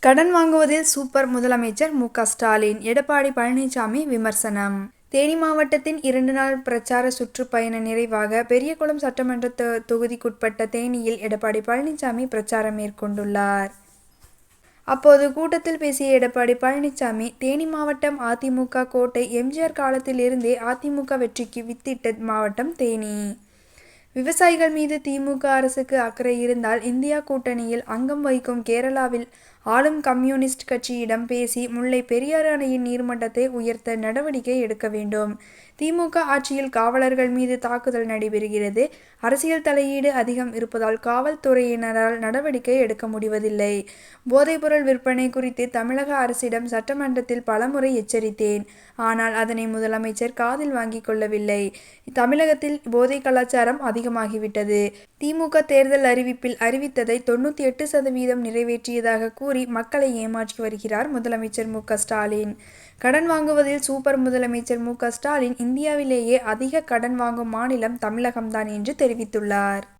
கடன் வாங்குவதில் சூப்பர் முதலமைச்சர் மு ஸ்டாலின் எடப்பாடி பழனிசாமி விமர்சனம் தேனி மாவட்டத்தின் இரண்டு நாள் பிரச்சார சுற்றுப்பயண நிறைவாக பெரியகுளம் சட்டமன்ற தொ- தொகுதிக்குட்பட்ட தேனியில் எடப்பாடி பழனிசாமி பிரச்சாரம் மேற்கொண்டுள்ளார். அப்போது கூட்டத்தில் பேசிய எடப்பாடி பழனிசாமி தேனி மாவட்டம் அதிமுக கோட்டை எம்ஜிஆர் காலத்திலிருந்தே காலத்தில் இருந்தே அதிமுக வெற்றிக்கு வித்திட்ட மாவட்டம் தேனி. விவசாயிகள் மீது திமுக அரசுக்கு அக்கறை இருந்தால் இந்தியா கூட்டணியில் அங்கம் வகிக்கும் கேரளாவில் ஆளும் கம்யூனிஸ்ட் கட்சியிடம் பேசி முல்லை பெரியாறு அணையின் நீர்மட்டத்தை உயர்த்த நடவடிக்கை எடுக்க வேண்டும். திமுக ஆட்சியில் காவலர்கள் மீது தாக்குதல் நடைபெறுகிறது. அரசியல் தலையீடு அதிகம் இருப்பதால் காவல்துறையினரால் நடவடிக்கை எடுக்க முடிவதில்லை. போதைப்பொருள் விற்பனை குறித்து தமிழக அரசிடம் சட்டமன்றத்தில் பலமுறை எச்சரித்தேன். ஆனால் அதனை முதலமைச்சர் காதில் வாங்கிக் கொள்ளவில்லை. தமிழகத்தில் போதை கலாசாரம் அதிகமாகிவிட்டது. திமுக தேர்தல் அறிவிப்பில் அறிவித்ததை தொண்ணூற்றி எட்டு சதவீதம் நிறைவேற்றியதாக கூறி மக்களை ஏமாற்றி வருகிறார் முதலமைச்சர் மு. க. ஸ்டாலின். கடன் வாங்குவதில் சூப்பர் முதலமைச்சர் மு. ஸ்டாலின் இந்தியாவிலேயே அதிக கடன் வாங்கும் மாநிலம் தமிழகம்தான் என்று தெரிவித்துள்ளார்.